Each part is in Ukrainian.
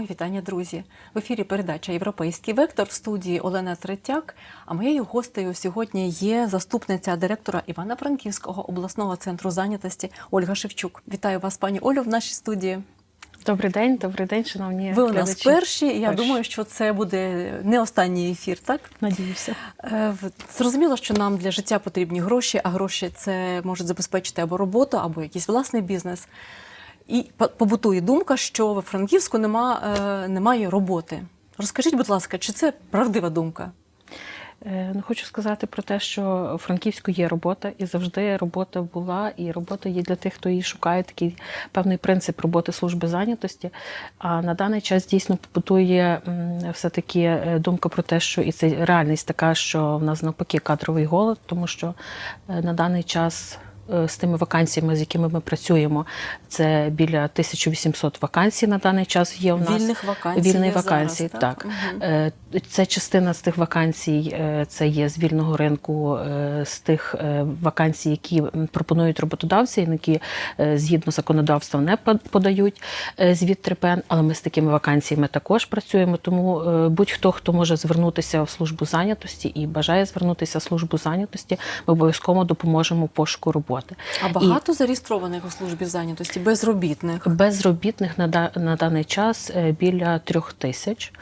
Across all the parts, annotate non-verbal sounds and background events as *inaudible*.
Мої вітання, друзі. В ефірі передача Європейський вектор в студії Олена Третяк. А моєю гостею сьогодні є заступниця директора Івано-Франківського обласного центру зайнятості Ольга Шевчук. Вітаю вас, пані Олю, в нашій студії. Добрий день, добрий день, шановні Ви у нас глядачі. перші. і Я Перші. думаю, що це буде не останній ефір, так? Надіюся. Е, Зрозуміло, що нам для життя потрібні гроші, а гроші це можуть забезпечити або роботу, або якийсь власний бізнес. І по- побутує думка, що в Франківську нема, е, немає роботи. Розкажіть, будь ласка, чи це правдива думка? Е, Ну, хочу сказати про те, що у Франківську є робота, і завжди робота була, і робота є для тих, хто її шукає, такий певний принцип роботи служби зайнятості. А на даний час дійсно побутує все-таки е, думка про те, що і це реальність така, що в нас навпаки кадровий голод, тому що е, на даний час. Е, З тими вакансіями, з якими ми працюємо, це біля 1800 вакансій на даний час є у нас. Вільних вакансій Вільні є вакансії, зараз, так. так? Мгм. Е, Це частина з тих вакансій, е, це є з вільного ринку, з тих вакансій, які пропонують роботодавці, які згідно законодавства не подають звіт ТРПН, але ми з такими вакансіями також працюємо. Тому будь-хто, хто може звернутися в службу зайнятості і бажає звернутися в службу зайнятості, ми обов'язково допоможемо в пошуку роботи. А багато зареєстрованих у службі зайнятості, безробітних. Безробітних на, да- на даний час е, біля трьох тисяч,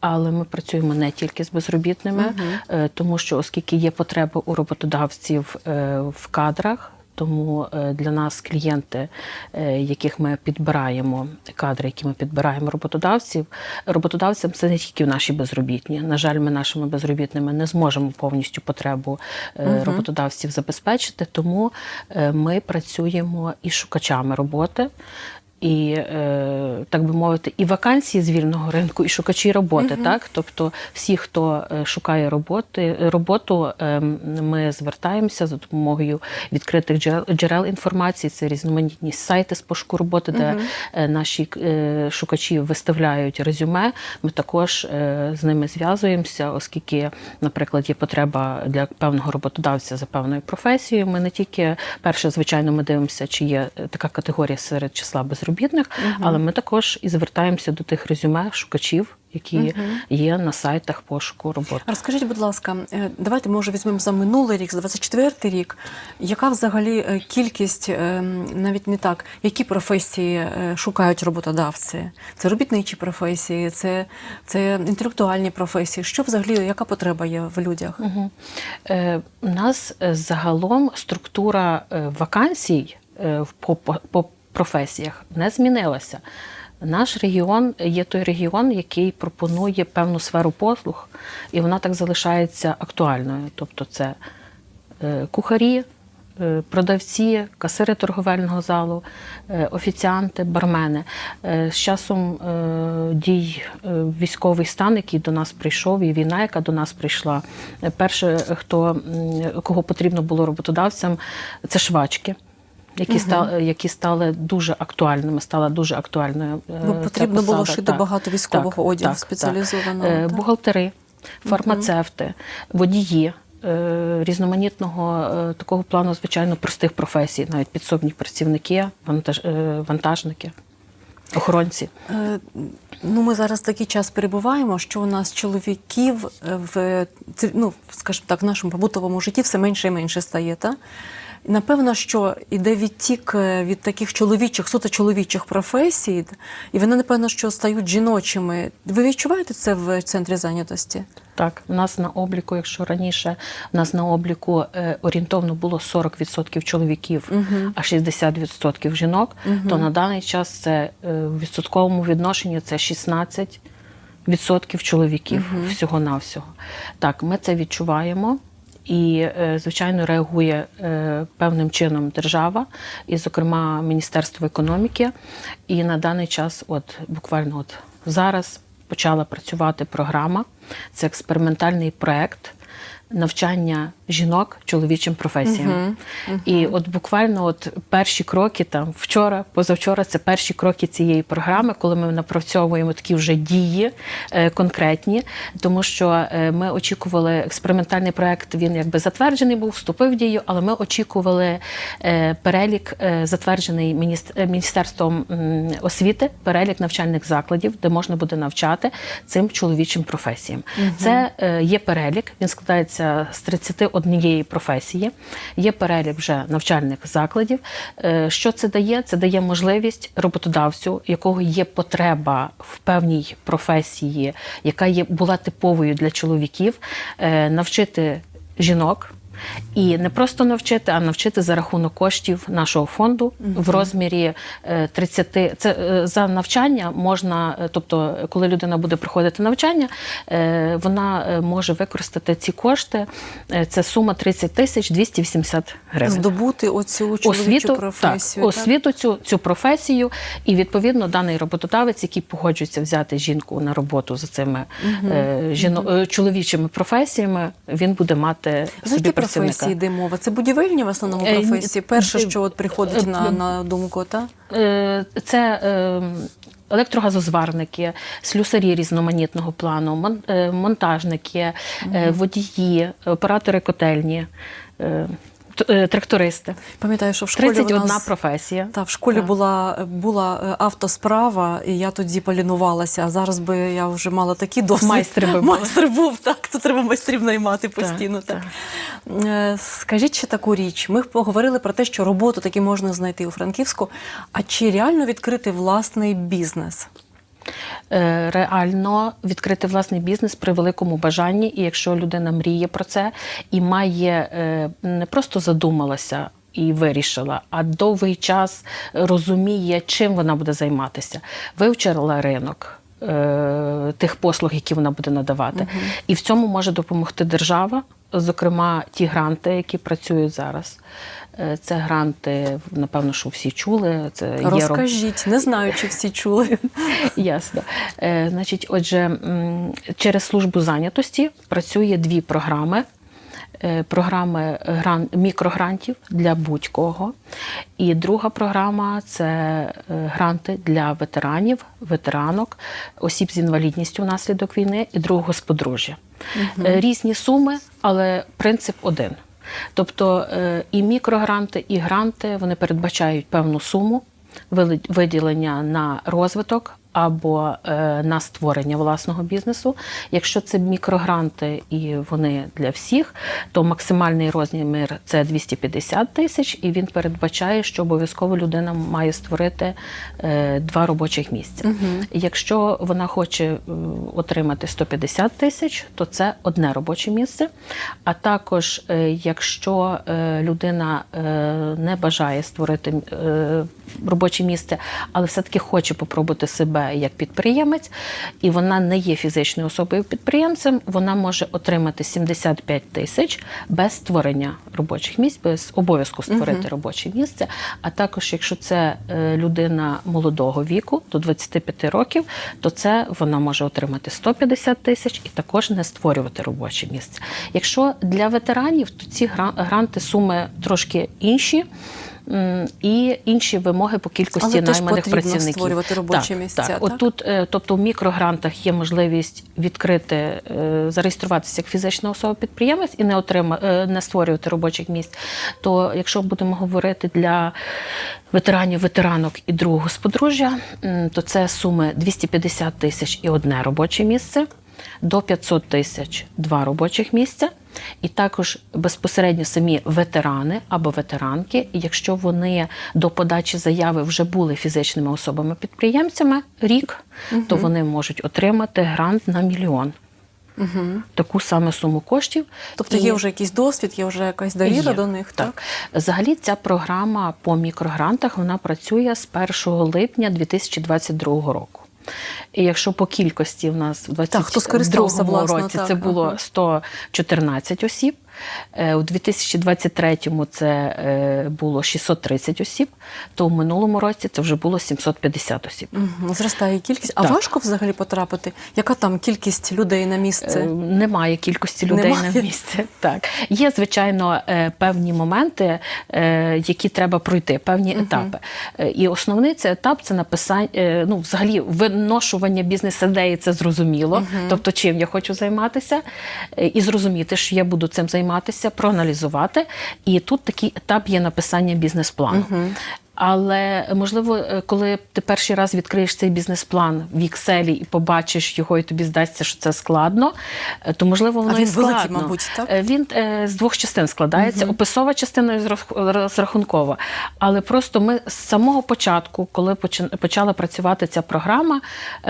але ми працюємо не тільки з безробітними, угу. тому що оскільки є потреба у роботодавців е, в кадрах. Тому е, для нас клієнти, е, яких ми підбираємо, кадри, які ми підбираємо роботодавців, роботодавцям це не тільки наші безробітні. На жаль, ми нашими безробітними не зможемо повністю потребу е, роботодавців забезпечити, тому ми працюємо із шукачами роботи. І, е, так би мовити, і вакансії з вільного ринку, і шукачі роботи. Так? Тобто, всі, хто е, шукає роботи, роботу, е, ми звертаємося за допомогою відкритих джерел, джерел інформації. Це різноманітні сайти з пошуку роботи, де е, наші шукачі виставляють резюме. Ми також з ними зв'язуємося, оскільки, наприклад, є потреба для певного роботодавця за певною професією. Ми не тільки перше, звичайно, ми дивимося, чи є така категорія серед числа безробітних, але ми також і звертаємося до тих резюме шукачів, які є на сайтах пошуку роботи. Розкажіть, будь ласка, е, давайте може візьмемо за минулий рік, за 24-й рік. Яка взагалі е, кількість, е, навіть не так, які професії шукають роботодавці? Це робітничі професії, це, це інтелектуальні професії. Що взагалі, яка потреба є в людях? Мгм. Е, У нас загалом структура вакансій по, по професіях не змінилася. Наш регіон є той регіон, який пропонує певну сферу послуг, і вона так залишається актуальною. Тобто, це е, кухарі, е, продавці, касири торговельного залу, е, офіціанти, бармени. З часом дій військовий стан, який до нас прийшов, і війна, яка до нас прийшла. Перше, хто кого потрібно було роботодавцям, це швачки. Які стали, які стали дуже актуальними, стала дуже актуальною. е, Бо ця потрібно було посада. шити Так, багато військового так, одягу так, спеціалізованого, Так. Е, так. Бухгалтери, фармацевти, водії. е, Різноманітного е, такого плану, звичайно, простих професій, навіть підсобні працівники, вантаж, е, вантажники, охоронці. Е, Ну, ми зараз такий час перебуваємо, що у нас чоловіків е, в ну, скажімо так, в нашому побутовому житті все менше і менше стає. Та? Напевно, що іде відтік е, від таких чоловічих, суто чоловічих професій, і вони, напевно, що стають жіночими. Ви відчуваєте це в центрі зайнятості? Так, у нас на обліку, якщо раніше у нас на обліку е, орієнтовно було 40% чоловіків, а 60% жінок, то на даний час це е, в відсотковому відношенні це 16% чоловіків всього-навсього. Так, ми це відчуваємо. І, е, звичайно, реагує е, певним чином держава, і, зокрема, Міністерство економіки. І на даний час, от буквально от зараз, почала працювати програма. Це експериментальний проект, навчання жінок чоловічим професіям. І от буквально от перші кроки, там вчора, позавчора, це перші кроки цієї програми, коли ми напрацьовуємо такі вже дії е, конкретні, тому що е, ми очікували експериментальний проект. Він якби затверджений був, вступив в дію, але ми очікували е, перелік, е, затверджений мініс- міністерством освіти, перелік навчальних закладів, де можна буде навчати цим чоловічим професіям. Це е, є перелік, він складається з 31 професії. Є перелік вже навчальних закладів. Е, Що це дає? Це дає можливість роботодавцю, якого є потреба в певній професії, яка є була типовою для чоловіків, е, навчити жінок. І не просто навчити, а навчити за рахунок коштів нашого фонду в розмірі е, 30. Це е, за навчання можна, е, тобто, коли людина буде проходити навчання, е, вона е, може використати ці кошти. Е, Це сума 30 тисяч 280 гривень Здобути оцю освіту, професію. так, освіту цю, цю професію, і відповідно даний роботодавець, який погоджується взяти жінку на роботу за цими е, жіно, е, чоловічими професіями, він буде мати За собі працівника. Професії йде мова? Це будівельні в основному Е, професії? Перше, що от приходить е, на, е, на думку, так? Е, Це електрогазозварники, слюсарі різноманітного плану, монтажники, водії, оператори котельні, трактористи. Пам'ятаю, що в школі 31 у нас... професія. Та в школі Так. була, була е, автосправа, і я тоді полінувалася. А зараз би я вже мала такі досвід. Майстри би. *laughs* Майстер був, так. То треба майстрів наймати постійно. Так, так. Е, Скажіть ще таку річ. Ми поговорили про те, що роботу таки можна знайти у Франківську. А чи реально відкрити власний бізнес? Е, реально відкрити власний бізнес при великому бажанні, і якщо людина мріє про це і має е, не просто задумалася. І вирішила, а довгий час розуміє, чим вона буде займатися. Вивчила ринок е, тих послуг, які вона буде надавати. І в цьому може допомогти держава, зокрема, ті гранти, які працюють зараз. Е, Це гранти, напевно, що всі чули. Це є Розкажіть, не знаю, чи всі чули. *laughs* Ясно. Е, значить, отже, через службу зайнятості працює дві програми. Е, Програми гран, мікрогрантів для будь-кого. І друга програма це гранти для ветеранів, ветеранок, осіб з інвалідністю внаслідок війни і другого сподружжя. Е, Різні суми, але принцип один. Тобто е, і мікрогранти, і гранти вони передбачають певну суму виділення на розвиток або е, на створення власного бізнесу. Якщо це мікрогранти і вони для всіх, то максимальний розмір це 250 тисяч, і він передбачає, що обов'язково людина має створити е, два робочих місця. Якщо вона хоче е, отримати 150 тисяч, то це одне робоче місце. А також, якщо людина не бажає створити робоче місце, але все-таки хоче попробувати себе як підприємець, і вона не є фізичною особою підприємцем, вона може отримати 75 тисяч без створення робочих місць, без обов'язку створити робоче місце. А також, якщо це е, людина молодого віку до 25 років, то це вона може отримати 150 тисяч і також не створювати робоче місце. Якщо для ветеранів, то ці гранти суми трошки інші. І інші вимоги по кількості Але найманих потрібно працівників. створювати робочі так, місця, Так. так? От тут, е, тобто в мікрогрантах є можливість відкрити, е, зареєструватися як фізична особа підприємець і не отрима, е, не створювати робочих місць. То якщо будемо говорити для ветеранів, ветеранок і другого сподружжя, то це суми 250 тисяч і одне робоче місце. До 500 тисяч два робочих місця, і також безпосередньо самі ветерани або ветеранки, якщо вони до подачі заяви вже були фізичними особами-підприємцями рік, то вони можуть отримати грант на мільйон. Таку саме суму коштів. Тобто І- є вже якийсь досвід, є вже якась довіра Є, до них, так? Взагалі, ця програма по мікрогрантах вона працює з 1 липня 2022 року. І якщо по кількості в нас в Так, хто скористався, 2022 власне, році так, це було ага. 114 осіб, У 2023-му це е, було 630 осіб, то в минулому році це вже було 750 осіб. Мгм, Зростає кількість. А Так. важко взагалі потрапити? Яка там кількість людей на Е, місце? Немає кількості людей Немає? на місці. Так є звичайно е, певні моменти, е, які треба пройти, певні етапи. Е, І основний це етап це написання. е, Ну, взагалі, виношування бізнес-ідеї це зрозуміло. Тобто, чим я хочу займатися, е, і зрозуміти, що я буду цим займатися, проаналізувати. І тут такий етап є написання бізнес-плану. Але можливо, е, коли ти перший раз відкриєш цей бізнес-план в Excel і побачиш його, і тобі здасться, що це складно, е, то можливо воно він і складно. великий, мабуть, так? Е, Він з двох частин складається: описова частина і зрах- розрахункова. Але просто ми з самого початку, коли почала працювати ця програма,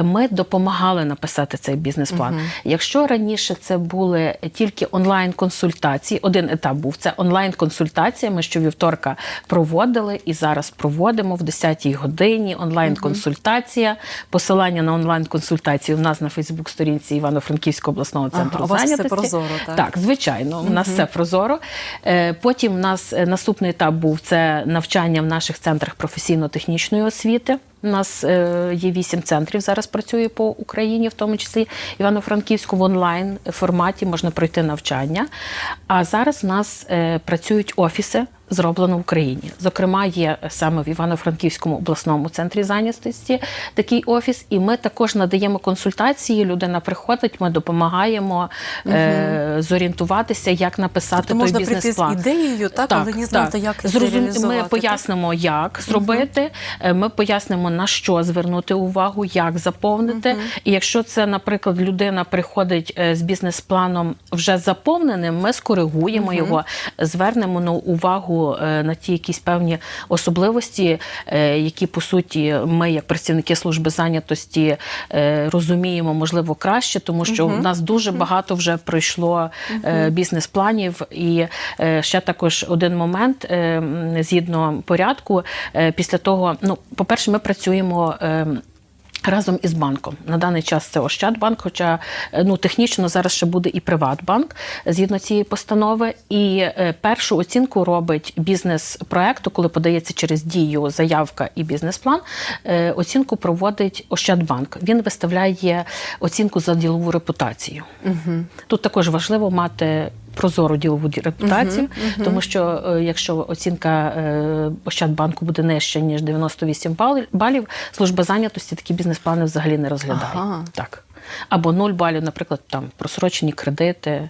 ми допомагали написати цей бізнес-план. Якщо раніше це були тільки онлайн-консультації, один етап був це онлайн-консультація. Ми щовівторка проводили і зараз проводимо в 10-й годині онлайн-консультація. Посилання на онлайн-консультації у нас на Фейсбук-сторінці Івано-Франківського обласного Ага, центру у вас все прозоро, так? Так, звичайно, у нас все прозоро. Е, Потім у нас е, наступний етап був це навчання в наших центрах професійно-технічної освіти. У нас е, є вісім центрів зараз працює по Україні, в тому числі Івано-Франківську в онлайн форматі можна пройти навчання. А зараз у нас е, працюють офіси. Зроблено в Україні. Зокрема, є саме в Івано-Франківському обласному центрі зайнятості такий офіс, і ми також надаємо консультації. Людина приходить, ми допомагаємо е, зорієнтуватися, як написати Тобто той можна прийти з ідеєю, так, але не знати, як це Зрозум- Ми пояснимо, як зробити. е, Ми пояснимо на що звернути увагу, як заповнити. І якщо це, наприклад, людина приходить е, з бізнес-планом вже заповненим, ми скоригуємо його, звернемо на увагу е, на ті якісь певні особливості, е, які по суті ми, як працівники служби зайнятості, розуміємо, можливо, краще, тому що в нас дуже багато вже пройшло е, бізнес-планів. І ще також один момент згідно порядку. Після того, ну, по-перше, ми працюємо. Е, Разом із банком на даний час це Ощадбанк, хоча е, ну технічно зараз ще буде і Приватбанк згідно цієї постанови. І е, першу оцінку робить бізнес-проекту, коли подається через дію заявка і бізнес-план. е, Оцінку проводить Ощадбанк. Він виставляє оцінку за ділову репутацію. Тут також важливо мати. Прозору ділову ді- репутацію, тому що е, якщо оцінка е, Ощадбанку буде нижча ніж 98 бал- балів, служба зайнятості такі бізнес-плани взагалі не розглядає. Ага. Так. Або 0 балів, наприклад, там просрочені кредити.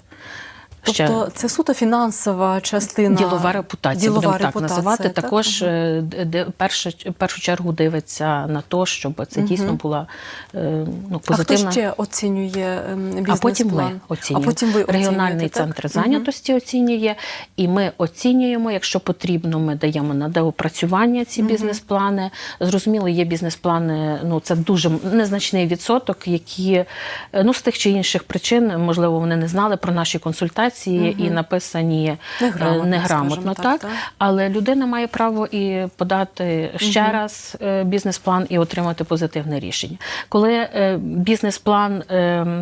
Ще- Тобто це суто фінансова частина. Ділова репутація, Ділова будемо так називати. так? Також е, де- перше, в першу чергу дивиться на те, щоб це дійсно була е, ну, А хто ще оцінює ем, бізнес-план? А потім ми оцінюємо. А потім ви Регіональний так? центр зайнятості оцінює, і ми оцінюємо, якщо потрібно, ми даємо на доопрацювання ці бізнес-плани. Зрозуміло, є бізнес-плани, ну це дуже незначний відсоток, які е, ну, з тих чи інших причин, можливо, вони не знали про наші консультації і написані е, Неграмотно, неграмотно так, так, так. але людина має право і подати ще раз е, бізнес-план і отримати позитивне рішення. Коли е, бізнес-план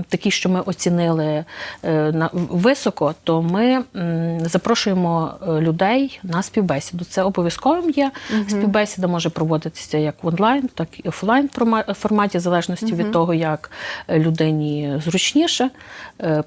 такий, що ми оцінили високо, то ми запрошуємо людей на співбесіду. Це обов'язковим є. Співбесіда може проводитися як в онлайн, так і офлайн форма- форматі, в залежності від того, як людині зручніше.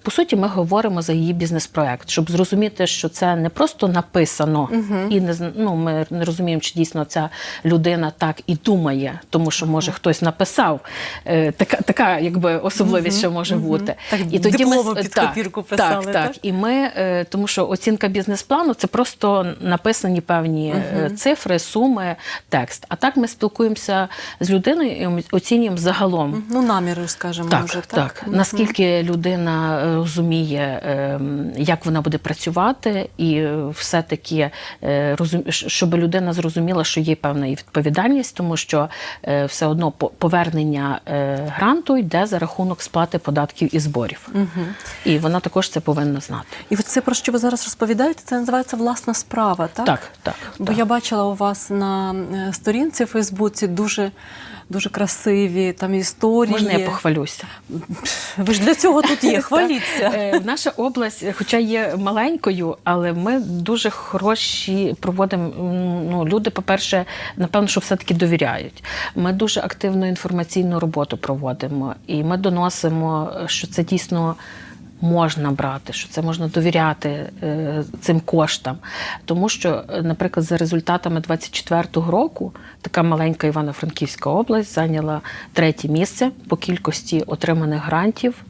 По суті, ми говоримо за її бізнес-проект, щоб зрозуміти, що це не просто написано, і не ну, ми не розуміємо, чи дійсно ця людина так і думає, тому що може хтось написав. Е, Така, така якби особливість, що може бути. Так, і тоді ми дипломи під так, копірку писали, Так, так? так. І ми, е, тому що оцінка бізнес-плану це просто написані певні е, цифри, суми, текст. А так ми спілкуємося з людиною і оцінюємо загалом. Ну, наміри, скажімо, Так, вже, так, так? Мгм. Наскільки людина е, розуміє, ем, як вона буде працювати, і е, все-таки е, щоб людина зрозуміла, що є певна і відповідальність, тому що е, все одно повернення гранту йде за рахунок сплати податків і зборів. І вона також це повинна знати. І це, про що ви зараз розповідаєте, це називається власна справа, так? Так, так. Бо так. я бачила у вас на сторінці в Фейсбуці дуже дуже красиві, там історії. Можна я похвалюся? Ви ж для цього тут є, *laughs* хваліться. Е, Наша область, хоча є маленькою, але ми дуже хороші проводимо. Ну, люди, по-перше, напевно, що все-таки довіряють. Ми дуже активну інформаційну роботу проводимо, і ми доносимо, що це дійсно. Можна брати, що це можна довіряти е, цим коштам. Тому що, е, наприклад, за результатами 24-го року така маленька Івано-Франківська область зайняла третє місце по кількості отриманих грантів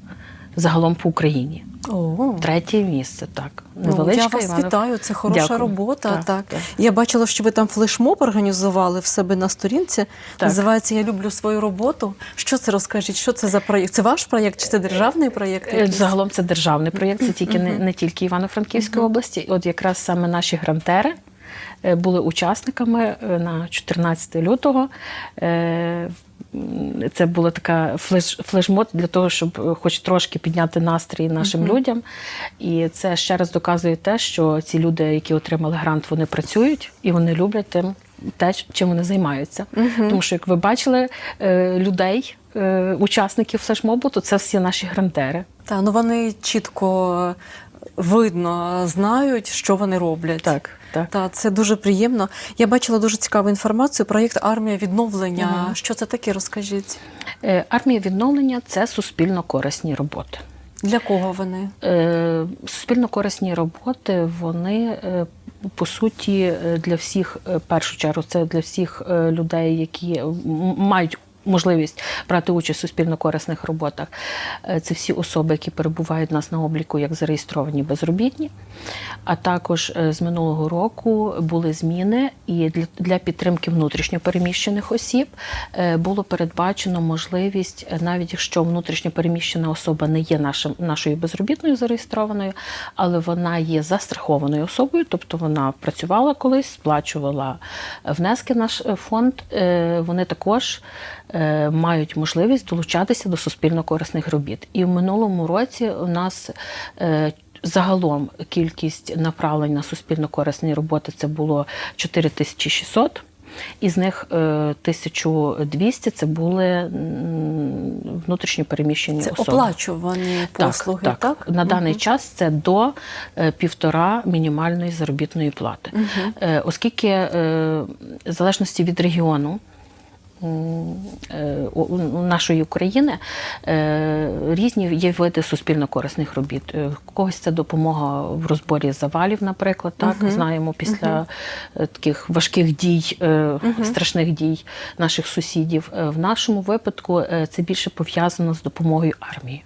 загалом по Україні. О. Третє місце, так. Ну, я вас Івано- вітаю, це хороша Дякую. робота. Так, Так, так. Я бачила, що ви там флешмоб організували в себе на сторінці. Так. Називається Я люблю свою роботу. Що це розкажіть? Що це за проєкт? Це ваш проєкт чи це державний проєкт? Е, якийсь? Загалом це державний проєкт, це тільки не, не тільки Івано-Франківської області. От якраз саме наші грантери е, були учасниками е, на 14 лютого. Це була така флеш, флешмоб для того, щоб е, хоч трошки підняти настрій нашим людям. І це ще раз доказує те, що ці люди, які отримали грант, вони працюють і вони люблять тим, те, чим вони займаються. Тому що, як ви бачили, е, людей, е, учасників флешмобу, то це всі наші грантери. Та, ну вони чітко видно знають, що вони роблять. Так, так. Та, це дуже приємно. Я бачила дуже цікаву інформацію. Проєкт Армія відновлення. Що це таке? Розкажіть. Е, Армія відновлення це суспільно корисні роботи. Для кого вони? Е, Суспільно корисні роботи, вони е, по суті для всіх, першу чергу, це для всіх людей, які мають. Можливість брати участь в суспільно-корисних роботах. Е, Це всі особи, які перебувають у нас на обліку як зареєстровані безробітні. А також е, з минулого року були зміни, і для, підтримки внутрішньопереміщених осіб е, було передбачено можливість, навіть якщо внутрішньопереміщена особа не є нашим, нашою безробітною зареєстрованою, але вона є застрахованою особою, тобто вона працювала колись, сплачувала внески наш фонд. Вони також мають можливість долучатися до суспільно-корисних робіт. І в минулому році у нас е, загалом кількість направлень на суспільно-корисні роботи це було 4600. Із них е, 1200 це були м, внутрішньо переміщені Це особи. оплачувані послуги, так? так, На даний час це до е, півтора мінімальної заробітної плати. Е, Оскільки е, в залежності від регіону. Е, у- нашої України е, різні є види суспільно-корисних робіт. Е, Когось це допомога в розборі завалів, наприклад. Так знаємо після е, таких важких дій, е, страшних дій наших сусідів. В нашому випадку це більше пов'язано з допомогою армії.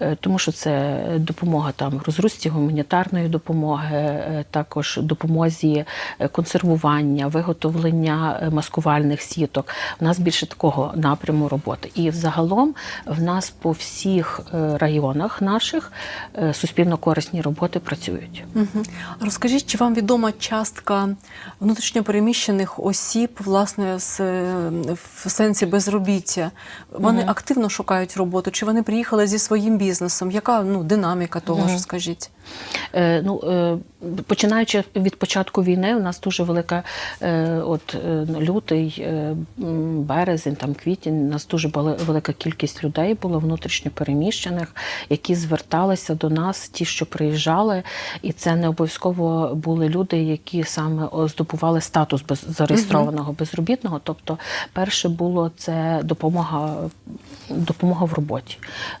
Е, Тому що це допомога там розрусті гуманітарної допомоги, е, також допомозі е, консервування, виготовлення маскувальних сіток. У нас більше такого напряму роботи. І взагалом в нас по всіх районах наших суспільно-корисні роботи працюють. Мгм. Розкажіть, чи вам відома частка внутрішньопереміщених осіб, власне, з, в сенсі безробіття? Вони активно шукають роботу, чи вони приїхали зі своїм бізнесом? Яка ну, динаміка того ж, скажіть? Е, ну, е, починаючи від початку війни, у нас дуже велика е, от е, лютий, е, березень, там квітень. У нас дуже велика кількість людей було внутрішньо переміщених, які зверталися до нас, ті, що приїжджали, і це не обов'язково були люди, які саме здобували статус без зареєстрованого безробітного. Тобто, перше було це допомога, допомога в роботі.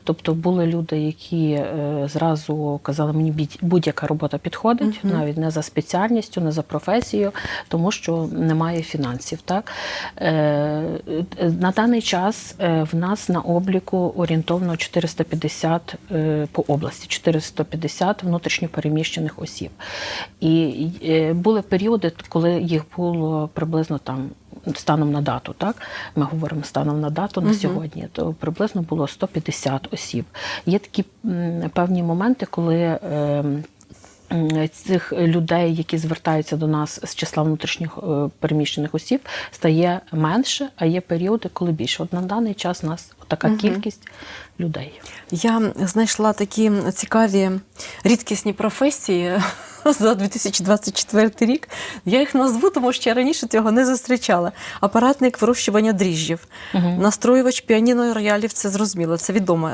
Тобто були люди, які е, зразу казали, мені будь- будь-яка робота підходить, навіть не за спеціальністю, не за професією, тому що немає фінансів. Так? Е, на даний час е, в нас на обліку орієнтовно 450 е, по області, 450 внутрішньопереміщених осіб. І були періоди, коли їх було приблизно там. Станом на дату, так ми говоримо станом на дату на сьогодні, то приблизно було 150 осіб. Є такі певні моменти, коли ем, цих людей, які звертаються до нас з числа внутрішніх е, переміщених осіб, стає менше, а є періоди, коли більше. От на даний час у нас така кількість людей. Я знайшла такі цікаві рідкісні професії *laughs* за 2024 рік. Я їх назву, тому що я раніше цього не зустрічала. Апаратник вирощування дріжджів, настроювач піаніно і роялів це зрозуміло, це відома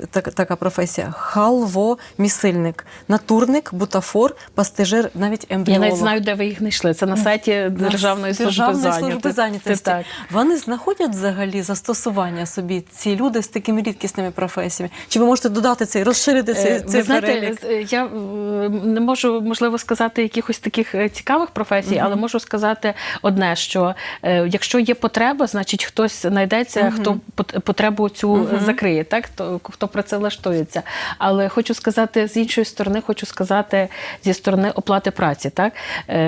е, так, така професія. Халвомісильник, натурник, бутафор, пастижир, навіть Я ембріолог. навіть знаю, де ви їх знайшли. Це на сайті Державної служби Державної служби зайнятості. Вони знаходять взагалі застосування собі ці люди з таким такими рідкісними професіями? Чи ви можете додати цей, розширити цей, Е, цей Ви знаєте, перелік? е, я е, не можу можливо сказати якихось таких цікавих професій, але можу сказати одне: що якщо є потреба, значить хтось знайдеться, хто пот- потребу цю е, закриє, так хто, хто про це влаштується. Але хочу сказати з іншої сторони, хочу сказати зі сторони оплати праці. Так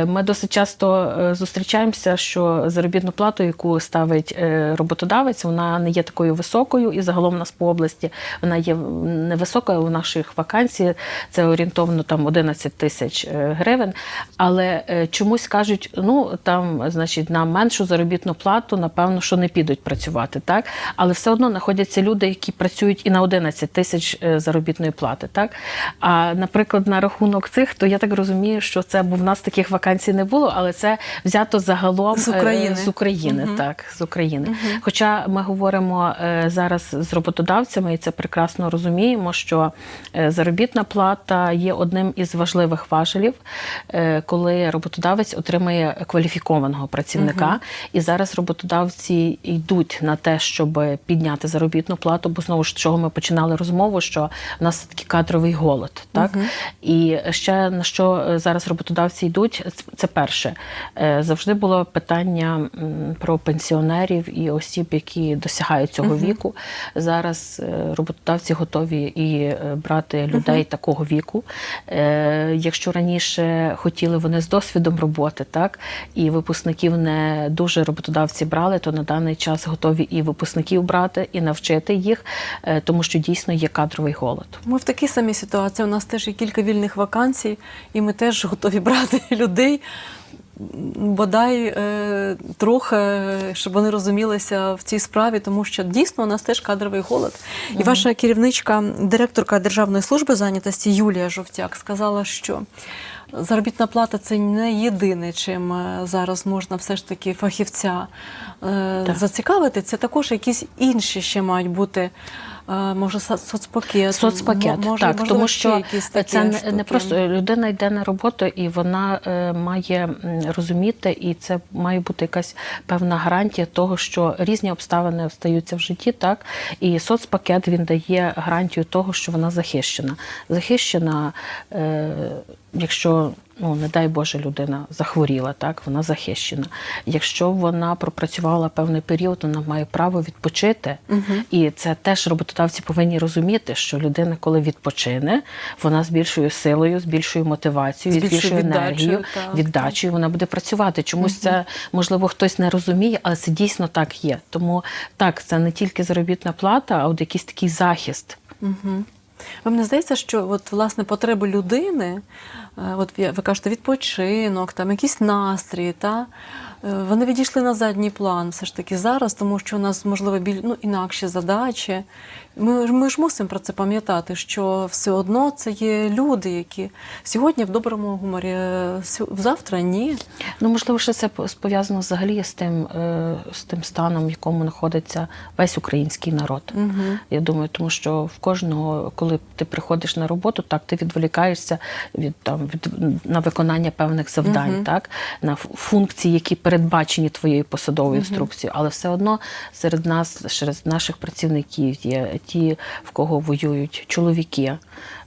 ми досить часто зустрічаємося, що заробітну плату, яку ставить роботодавець, вона не є такою високою, і загалом нас по області вона є невисока. У наших вакансій це орієнтовно там 11 тисяч е, гривень. Але е, чомусь кажуть, ну там, значить, на меншу заробітну плату, напевно, що не підуть працювати, так але все одно знаходяться люди, які працюють і на 11 тисяч е, заробітної плати. Так а наприклад, на рахунок цих, то я так розумію, що це бо в нас таких вакансій не було, але це взято загалом З України. з України, так з України. Хоча ми говоримо зараз з роботодавцями, і це прекрасно розуміємо, що е, заробітна плата є одним із важливих важелів, е, коли роботодавець отримує кваліфікованого працівника. І зараз роботодавці йдуть на те, щоб підняти заробітну плату, бо знову ж чого ми починали розмову, що в нас такий кадровий голод. Так і ще на що е, зараз роботодавці йдуть, це- перше. Завжди було питання про пенсіонерів і осіб, які досягають цього віку. Зараз е, роботодавці готові і е, брати людей такого віку. Е, Якщо раніше хотіли вони з досвідом роботи, так і випускників не дуже роботодавці брали, то на даний час готові і випускників брати, і навчити їх, тому що дійсно є кадровий голод. Ми в такій самій ситуації. У нас теж є кілька вільних вакансій, і ми теж готові брати *laughs* людей. Бодай е, трохи, щоб вони розумілися в цій справі, тому що дійсно у нас теж кадровий голод. І ваша керівничка, директорка Державної служби зайнятості Юлія Жовтяк сказала, що заробітна плата це не єдине, чим е, зараз можна все ж таки фахівця е, зацікавити. Це також якісь інші ще мають бути. Може, со- соцпакет, Соцпакет, може, так, можливо, тому що такі це не, штуки. не просто людина йде на роботу, і вона е, має розуміти, і це має бути якась певна гарантія того, що різні обставини стаються в житті, так і соцпакет він дає гарантію того, що вона захищена. Захищена, е, якщо ну не дай Боже, людина захворіла, так вона захищена. Якщо вона пропрацювала певний період, вона має право відпочити, і це теж роботодавці повинні розуміти, що людина, коли відпочине, вона з більшою силою, з більшою мотивацією, З більшою енергією, віддачею, вона буде працювати. Чомусь це можливо хтось не розуміє, але це дійсно так є. Тому так, це не тільки заробітна плата, а от якийсь такий захист. Мгм. Вам не здається, що от, власне потреби людини, е, от ви кажете, відпочинок, там якийсь настрій, та, вони відійшли на задній план все ж таки зараз, тому що у нас, можливо, біль, ну, інакші задачі. Ми, ми ж мусимо про це пам'ятати, що все одно це є люди, які сьогодні в доброму гуморі, е, завтра ні. Ну, можливо, що це пов'язано взагалі з тим, е, з тим станом, в якому знаходиться весь український народ. Угу. Я думаю, тому що в кожного, коли ти приходиш на роботу, так ти відволікаєшся від там від на виконання певних завдань, Мгм. так на функції, які передбачені твоєю посадовою інструкцією. Але все одно серед нас, серед наших працівників є ті, в кого воюють чоловіки,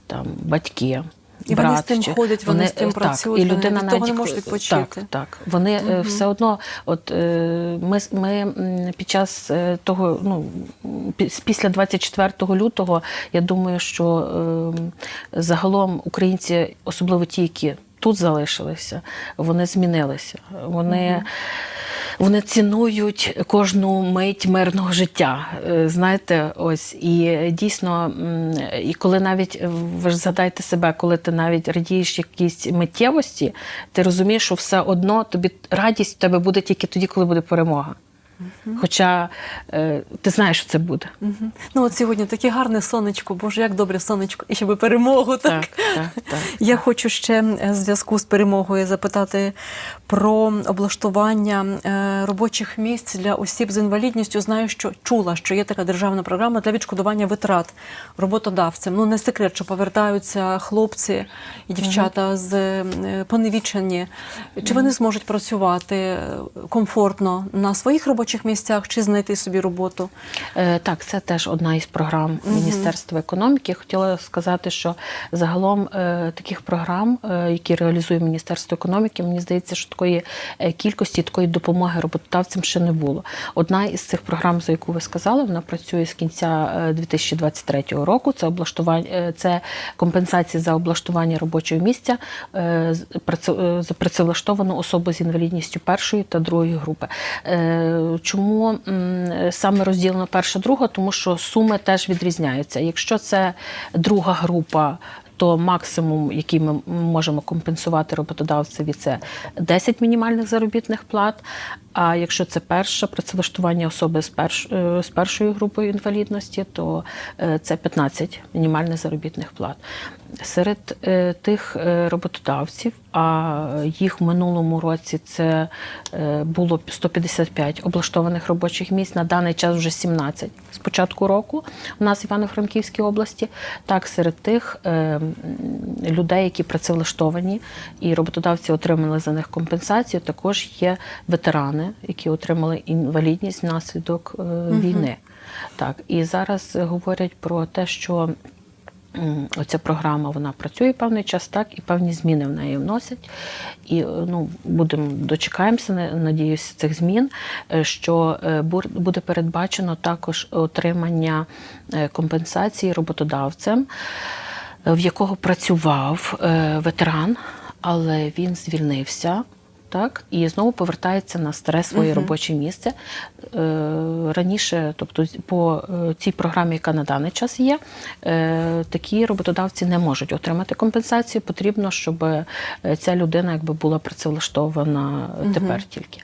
там батьки. І вони з тим чи- ходять, вони з тим так, працюють, і вони людина від того навіть не можуть Так, відпочити. так. Вони е, все одно, от е, ми, ми під час е, того, ну після 24 лютого, я думаю, що е, загалом українці, особливо ті, які тут залишилися, вони змінилися. Вони. Вони цінують кожну мить мирного життя. Е, Знаєте, ось і дійсно, і коли навіть ви ж згадайте себе, коли ти навіть радієш якійсь миттєвості, ти розумієш, що все одно тобі радість в тебе буде тільки тоді, коли буде перемога. Хоча е, ти знаєш, що це буде. Мгм. Ну от сьогодні таке гарне сонечко, боже, як добре сонечко, і ще би перемогу. Так? так, так. Я хочу ще е, в зв'язку з перемогою запитати про облаштування е, робочих місць для осіб з інвалідністю. Знаю, що чула, що є така державна програма для відшкодування витрат роботодавцям. Ну не секрет, що повертаються хлопці і дівчата з е, поневічені. Чи вони зможуть працювати е, комфортно на своїх робочих місцях, чи знайти собі роботу? Е, Так, це теж одна із програм Міністерства економіки. Хотіла сказати, що загалом е, таких програм, е, які реалізує Міністерство економіки, мені здається, що такої кількості такої допомоги роботодавцям ще не було. Одна із цих програм, за яку ви сказали, вона працює з кінця е, 2023 року. Це облаштування, це компенсація за облаштування робочого місця за працевлаштовану особу з інвалідністю першої та другої групи. Чому саме розділено перша, друга? Тому що суми теж відрізняються. Якщо це друга група. То максимум, який ми можемо компенсувати роботодавцеві, це 10 мінімальних заробітних плат. А якщо це перше працевлаштування особи з, перш, е, з першою групою інвалідності, то е, це 15 мінімальних заробітних плат. Серед е, тих роботодавців, а їх в минулому році це було 155 облаштованих робочих місць. На даний час вже 17 з початку року у нас в Івано-Франківській області. Так, серед тих людей, які працевлаштовані, і роботодавці отримали за них компенсацію, також є ветерани, які отримали інвалідність внаслідок е, війни. Так, і зараз говорять про те, що Оця програма вона працює певний час, так і певні зміни в неї вносять. І е, ну, будемо дочекаємося, на- надіюся, цих змін, е, що буде передбачено також отримання компенсації роботодавцем, в якого працював ветеран, але він звільнився. Так, і знову повертається на старе своє робоче місце. Е, раніше, тобто по е, цій програмі, яка на даний час є, е, такі роботодавці не можуть отримати компенсацію. Потрібно, щоб ця людина якби була працевлаштована тепер тільки.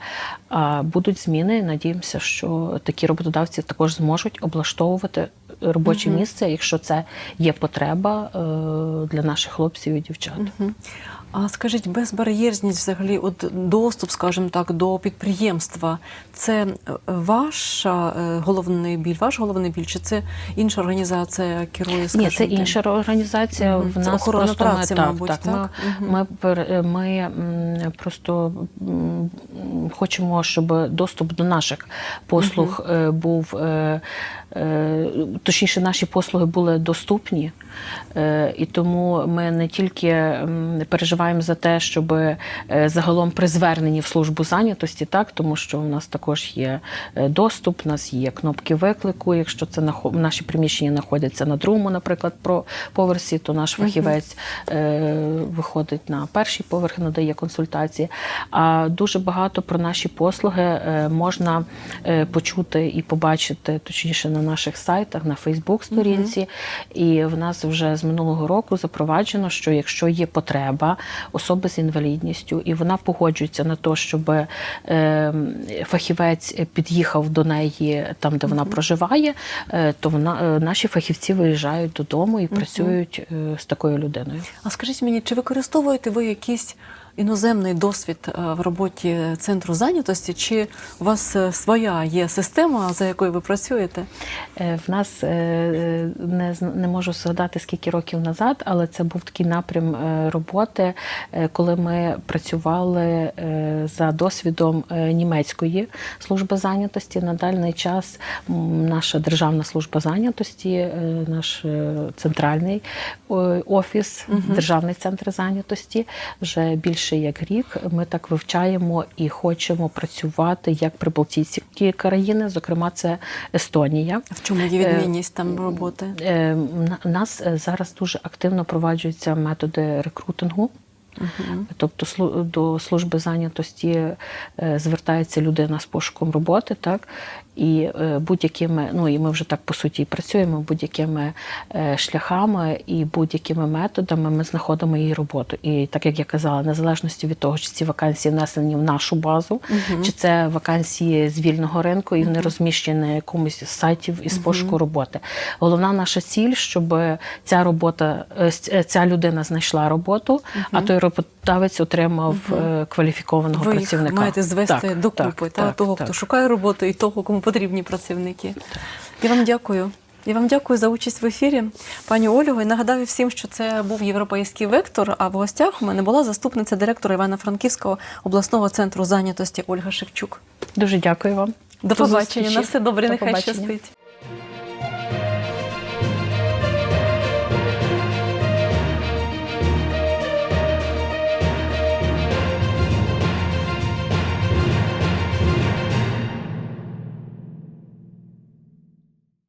А будуть зміни. Надіємося, що такі роботодавці також зможуть облаштовувати робоче місце, якщо це є потреба для наших хлопців і дівчат. Мгм. А скажіть, безбар'єрність, взагалі, от доступ, скажімо так, до підприємства, це е, ваша е, головний біль, ваш головний біль, чи це інша організація керує? Ні, це тим? інша організація. Мгм. В Це нас охорона просто праці, так, мабуть, так, так? Ми, Мгм. ми, ми просто хочемо, щоб доступ до наших послуг е, був. Е, Точніше, наші послуги були доступні, Е, і тому ми не тільки переживаємо за те, щоб е, загалом при зверненні в службу зайнятості, так тому що у нас також є доступ, у нас є кнопки виклику. Якщо це наші приміщення знаходяться на другому, наприклад, про поверсі, то наш фахівець виходить на перший поверх, надає консультації. А дуже багато про наші послуги можна почути і побачити, точніше, на наших сайтах, на Фейсбук-сторінці. І в нас вже з минулого року запроваджено, що якщо є потреба особи з інвалідністю, і вона погоджується на те, щоб е, фахівець під'їхав до неї там, де вона проживає, е, то вона е, наші фахівці виїжджають додому і працюють е, з такою людиною. А скажіть мені, чи використовуєте ви якийсь іноземний досвід е, в роботі центру зайнятості, чи у вас е, своя є система, за якою ви працюєте? Е, В нас не, не можу згадати скільки років назад, але це був такий напрям роботи, коли ми працювали за досвідом німецької служби зайнятості. На даний час наша державна служба зайнятості, наш центральний офіс, державний центр зайнятості вже більше як рік. Ми так вивчаємо і хочемо працювати як прибалтійські країни, зокрема, це Естонія. В чому є відмінність там роботи? Е, У нас е, зараз дуже активно проваджуються методи рекрутингу. Тобто до служби зайнятості е, звертається людина з пошуком роботи, так і е, будь-якими, ну і ми вже так по суті і працюємо будь-якими е, шляхами і будь-якими методами ми знаходимо її роботу. І так як я казала, незалежності від того, чи ці вакансії внесені в нашу базу, чи це вакансії з вільного ринку, і вони розміщені на якомусь з сайтів із пошуку роботи. Головна наша ціль, щоб ця робота, е, ця людина знайшла роботу, а той роботодавець отримав е, кваліфікованого Ви їх працівника. маєте звести Так, докупи так, та, так, того, так. хто шукає роботу, і того, кому потрібні працівники. Я вам дякую. Я вам дякую за участь в ефірі, пані Ольго. І нагадаю всім, що це був європейський вектор. А в гостях у мене була заступниця директора Івано-Франківського обласного центру зайнятості Ольга Шевчук. Дуже дякую вам. До, побачення. зустрічі. На все добре, До нехай побачення. щастить.